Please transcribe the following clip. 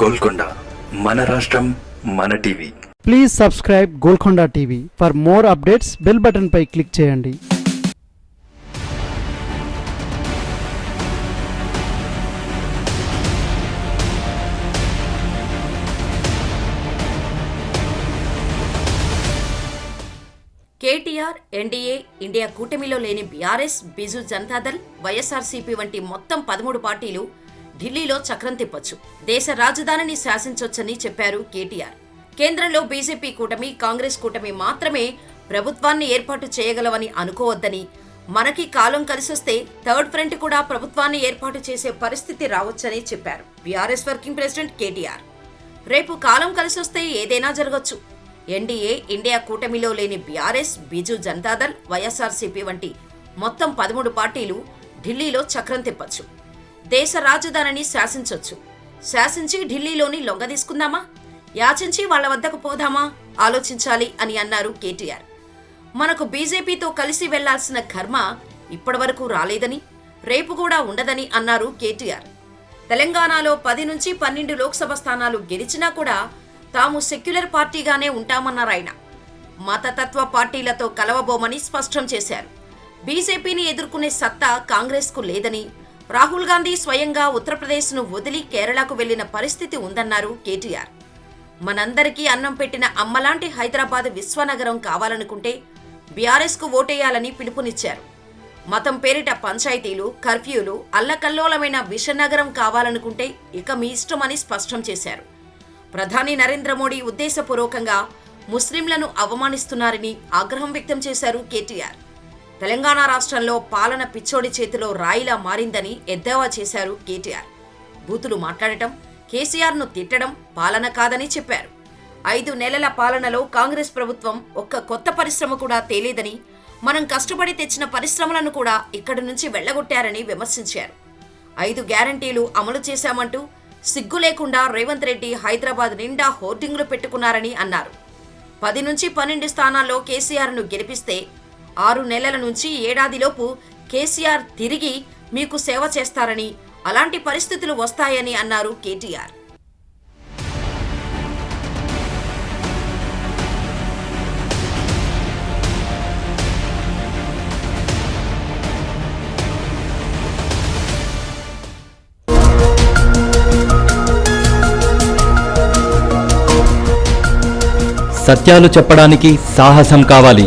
గోల్కొండ మన రాష్ట్రం మన TV. Please subscribe Golconda TV for more updates bell button pi click చేయండి. కేటీఆర్ ఎన్డీఏ ఇండియా కూటమిలో లేని బీఆర్ఎస్ బిజు జనతాదళ్ వైఎస్ఆర్సీపీ వంటి మొత్తం పదమూడు పార్టీలు ఢిల్లీలో చక్రం తిప్పొచ్చు. దేశ రాజధానిని శాసించొచ్చని చెప్పారు కేటీఆర్. కేంద్రంలో బీజేపీ కూటమి కాంగ్రెస్ కూటమి మాత్రమే ప్రభుత్వాన్ని ఏర్పాటు చేయగలవని అనుకోవద్దని మనకి కాలం కలిసొస్తే థర్డ్ ఫ్రంట్ కూడా ప్రభుత్వాన్ని ఏర్పాటు చేసే పరిస్థితి రావచ్చని చెప్పారు బీఆర్ఎస్ వర్కింగ్ ప్రెసిడెంట్ కేటీఆర్. రేపు కాలం కలిసొస్తే ఏదైనా జరగచ్చు. ఎన్డీఏ ఇండియా కూటమిలో లేని బీఆర్ఎస్ బిజు జనతాదళ్ వైఎస్ఆర్సీపీ వంటి మొత్తం పదమూడు పార్టీలు ఢిల్లీలో చక్రం తిప్పచ్చు. దేశ రాజధానిని శాసించొచ్చు. శాసించి ఢిల్లీలోని లొంగ తీసుకుందామా? యాచించి వాళ్ళ వద్దకు పోదామా? ఆలోచించాలి అని అన్నారు కేటీఆర్. మనకు బీజేపీతో కలిసి వెళ్ళాల్సిన కర్మ ఇప్పటివరకు రాలేదని రేపు కూడా ఉండదని అన్నారు కేటీఆర్. తెలంగాణలో పది నుంచి పన్నెండు లోక్సభ స్థానాలు గెలిచినా కూడా తాము సెక్యులర్ పార్టీగానే ఉంటామన్నారు ఆయన. మతతత్వ పార్టీలతో కలవబోమని స్పష్టం చేశారు. బీజేపీని ఎదుర్కొనే సత్తా కాంగ్రెస్కు లేదని రాహుల్ గాంధీ స్వయంగా ఉత్తరప్రదేశ్ను వదిలి కేరళకు వెళ్ళిన పరిస్థితి ఉందన్నారు కేటీఆర్. మనందరికీ అన్నం పెట్టిన అమ్మలాంటి హైదరాబాద్ విశ్వనగరం కావాలనుకుంటే బీఆర్ఎస్కు ఓటేయాలని పిలుపునిచ్చారు. మతం పేరిట పంచాయతీలు కర్ఫ్యూలు అల్లకల్లోలమైన విషనగరం కావాలనుకుంటే ఇక మీ ఇష్టమని స్పష్టం చేశారు. ప్రధాని నరేంద్ర మోడీ ఉద్దేశపూర్వకంగా ముస్లింలను అవమానిస్తున్నారని ఆగ్రహం వ్యక్తం చేశారు కేటీఆర్. తెలంగాణ రాష్ట్రంలో పాలన పిచ్చోడి చేతిలో రాయిలా మారిందని ఎద్దేవా చేశారు కేటీఆర్. బూతులు మాట్లాడటం కేసీఆర్ను తిట్టడం పాలన కాదని చెప్పారు. ఐదు నెలల పాలనలో కాంగ్రెస్ ప్రభుత్వం ఒక్క కొత్త పరిశ్రమ కూడా తేలేదని మనం కష్టపడి తెచ్చిన పరిశ్రమలను కూడా ఇక్కడి నుంచి వెళ్ళగొట్టారని విమర్శించారు. ఐదు గ్యారంటీలు అమలు చేశామంటూ సిగ్గు లేకుండా రేవంత్ రెడ్డి హైదరాబాద్ నిండా హోర్డింగ్లు పెట్టుకున్నారని అన్నారు. పది నుంచి పన్నెండు స్థానాల్లో కేసీఆర్ను గెలిపిస్తే ఆరు నెలల నుంచి ఏడాదిలోపు కేసీఆర్ తిరిగి మీకు సేవ చేస్తారని అలాంటి పరిస్థితులు వస్తాయని అన్నారు కేటీఆర్. సత్యాలు చెప్పడానికి సాహసం కావాలి.